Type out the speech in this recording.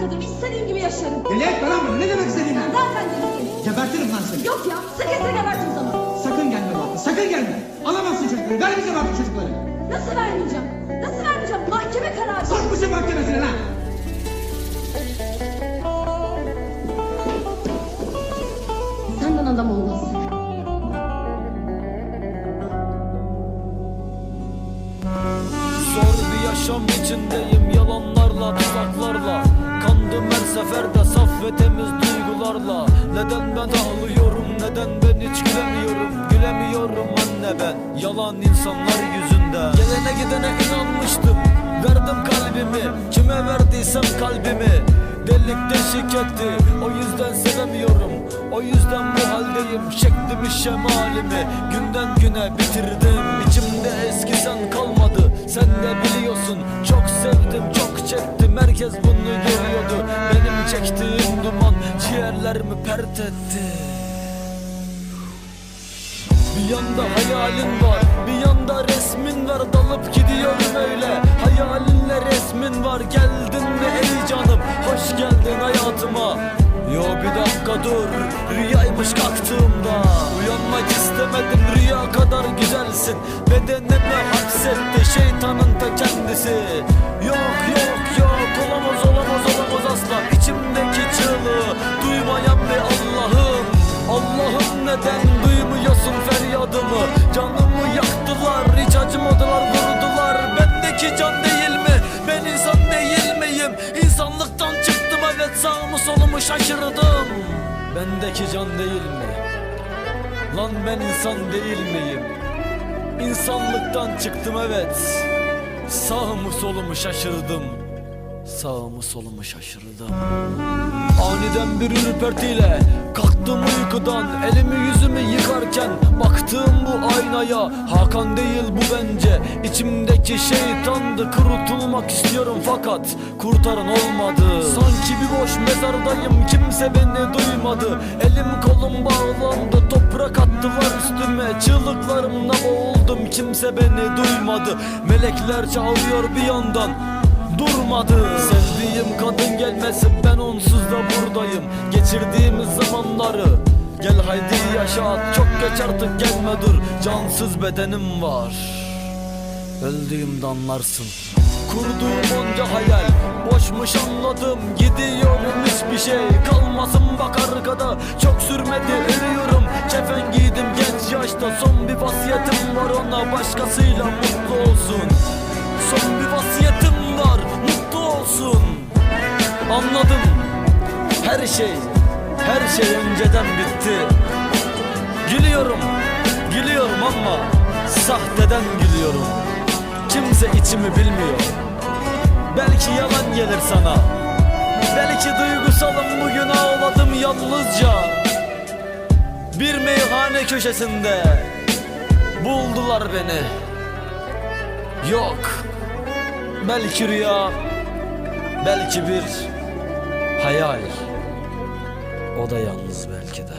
kadın istediğim gibi yaşarım. Deli etme lan bunu. Ne demek istediğin Ben lan? zaten deliyim. Gebertirim lan seni. Yok ya sıkıysa gebertin o zaman. Sakın gelme bak. Sakın gelme. Alamazsın çocukları. Ver bize bak çocukları. Nasıl vermeyeceğim? Nasıl vermeyeceğim? Mahkeme kararı. Sokmuşsun mahkemesine lan. Senden adam olmaz. Zor bir yaşam içindeyim yalanlarla tuzaklarla Kandım her seferde saf ve temiz duygularla. Neden ben ağlıyorum neden ben hiç gülemiyorum? Gülemiyorum anne ben yalan insanlar yüzünden Gelene gidene inanmıştım verdim kalbimi. Kime verdiysem kalbimi Delik deşik etti. O yüzden sevemiyorum O yüzden bu haldeyim. Şeklimi şemalimi Günden güne bitirdim. İçimde eski sen kalmadı Sen de biliyorsun Çok sevdim çok çektim. Herkes bunu görüyordu. Benim çektiğim duman Ciğerlerimi pert etti? Bir yanda hayalin var Bir yanda resmin var. Dalıp gidiyorum öyle. Hayalinle resmin var. Geldin mi ey canım? Hoş geldin hayatıma. Yo bir dakika dur. Rüyaymış kalktığımda istemedim Rüya kadar güzelsin. Bedenime hapsetti Şeytanın ta kendisi. Yok yok yok Olamaz olamaz olamaz asla. İçimdeki çığlığı Duymayan bir Allah'ım. Allah'ım neden duymuyorsun feryadımı? Canımı yaktılar hiç acımadılar vurdular. Bendeki can değil mi? Ben insan değil miyim? İnsanlıktan çıktım evet sağımı solumu şaşırdım. Bendeki can değil mi Lan ben insan değil miyim? İnsanlıktan çıktım evet. Sağımı solumu şaşırdım? Sağımı solumu şaşırdım? Aniden bir ürpertiyle Kalktım uykudan Elimi yüzümü yıkarken Baktığım bu aynaya Hakan değil bu bence. İçimdeki şeytandı Kurutulmak istiyorum fakat Kurtaran olmadı. Sanki bir boş mezardayım Kimse beni duymadı. Elim kolum bağlandı Toprak attılar üstüme. Çığlıklarımla boğuldum Kimse beni duymadı. Melekler çağırıyor bir yandan durmadı. Sevdiğim kadın gelmesin ben onsuz da buradayım. Geçirdiğimiz zamanları. Gel haydi yaşat çok geç artık gelme dur. Cansız bedenim var. Öldüğümde anlarsın. Kurduğum onca hayal Boşmuş anladım. Gidiyorum hiçbir şey kalmasın bak arkada. Çok sürmedi ölüyorum. Kefen giydim genç yaşta. Son bir vasiyetim var ona Başkasıyla mutlu olsun. Son bir vasiyetim var Mutlu olsun. Anladım Her şey Her şey önceden bitti. Gülüyorum Gülüyorum ama Sahteden gülüyorum. Kimse içimi bilmiyor. Belki yalan gelir sana. Belki duygusalım bugün ağladım yalnızca. Bir meyhane köşesinde Buldular beni. Yok Belki rüya Belki bir hayal O da yalnız belki de